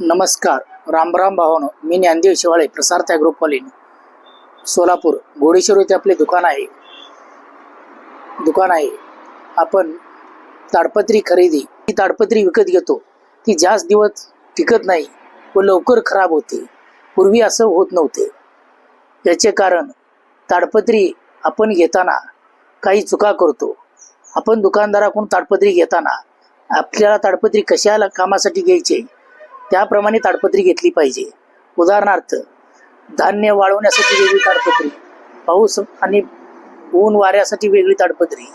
नमस्कार. रामराम भावानो. मी ज्ञानदेव शिवाळे प्रसार त्या ग्रुपवालीन सोलापूर घोडेश्वर येथे आपले दुकान आहे. दुकान आहे. आपण ताडपत्री खरेदी ही ताडपत्री विकत घेतो. ती जास्त दिवस टिकत नाही व लवकर खराब होते. पूर्वी असं होत नव्हते. याचे कारण ताडपत्री आपण घेताना काही चुका करतो. आपण दुकानदाराकडून ताडपत्री घेताना आपल्याला ताडपत्री कशाला कामासाठी घ्यायचे? त्याप्रमाणे ताडपत्री घेतली पाहिजे. उदाहरणार्थ धान्य वाळवण्यासाठी वेगळी ताडपत्री पाऊस आणि ऊन वाऱ्यासाठी वेगळी ताडपत्री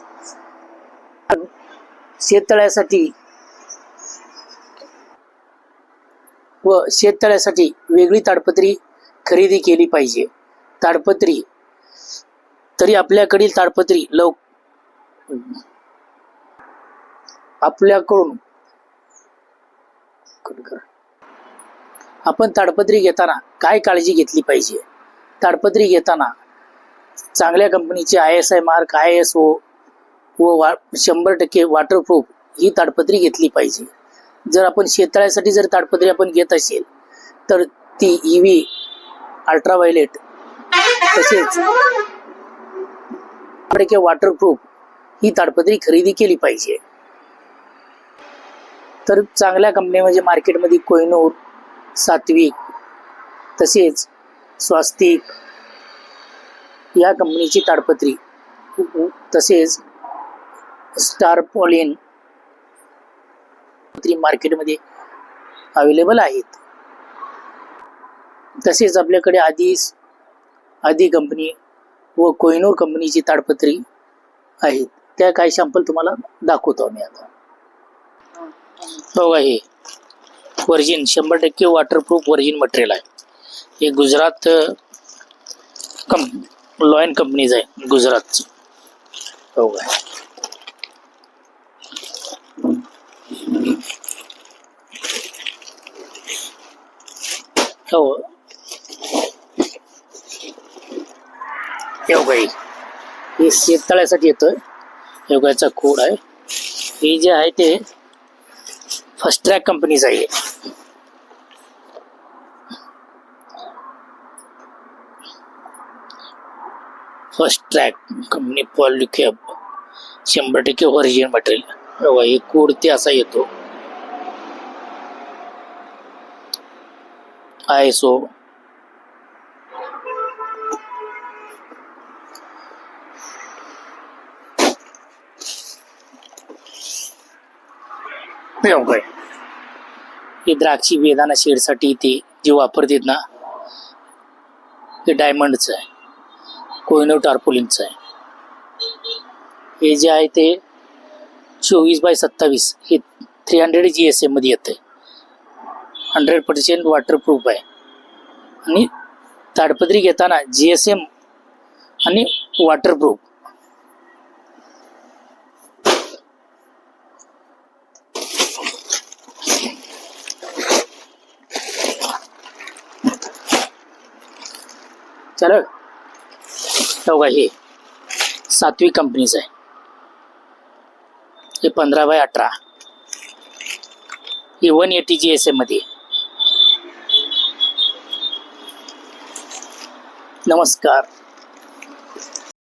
शेततळ्यासाठी व शेततळ्यासाठी वेगळी ताडपत्री खरेदी केली पाहिजे. ताडपत्री तरी आपल्याकडील ताडपत्री लव आपल्याकडून आपण ताडपत्री घेताना काय काळजी घेतली पाहिजे? ताडपत्री घेताना चांगल्या कंपनीचे I S I mark I S O व वा शंभर टक्के वॉटरप्रूफ ही ताडपत्री घेतली पाहिजे. जर आपण शेततळ्यासाठी जर ताडपत्री आपण घेत असेल तर ती ई व्ही अल्ट्राव्हायलेट तसेच टक्के वॉटरप्रूफ ही ताडपत्री खरेदी केली पाहिजे. तर चांगल्या कंपन्या म्हणजे मार्केटमध्ये कोहिनूर सात्विक तसेच स्वास्तिक या कंपनीची ताडपत्री. तसेच स्टारपॉलिन मार्केटमध्ये अवेलेबल आहेत. तसेच आपल्याकडे आधी आधी कंपनी व कोहिनूर कंपनीची ताडपत्री आहेत. त्या काही सॅम्पल तुम्हाला दाखवतो मी आता. हो. आहे वर्जिन शंभर टक्के वॉटरप्रूफ वर्जिन मटेरियल आहे. हे गुजरात कंप लॉयन कंपनीज आहे गुजरातचं. हो काय हो. योगाई हे शेततळ्यासाठी येतं योगाचा कोड आहे. हे जे आहे ते फ़र्स्ट ट्रैक कंपनी चाहिए फ़र्स्ट ट्रैक कंपनी पॉलिकॅब शंबर टक्के ओरिजिनल मटेरियल बघा सो कोड असा येतो एस ओ हे द्राक्षी वेदाना शेडसाठी ते जे वापरतात ना हे डायमंडचं आहे. कोहिनो टार्पोलिनचं आहे. हे जे आहे ते चोवीस बाय सत्तावीस हे थ्री हंड्रेड जी एस एमध्ये येतं आहे हंड्रेड पर्सेंट वॉटरप्रूफ आहे. आणि ताडपत्री घेताना जी एस एम आणि वॉटरप्रूफ चालेल बघा हे सातवी कंपनीचं आहे. हे पंधरा बाय अठरा. हे वन एटी जी एसमध्ये. नमस्कार.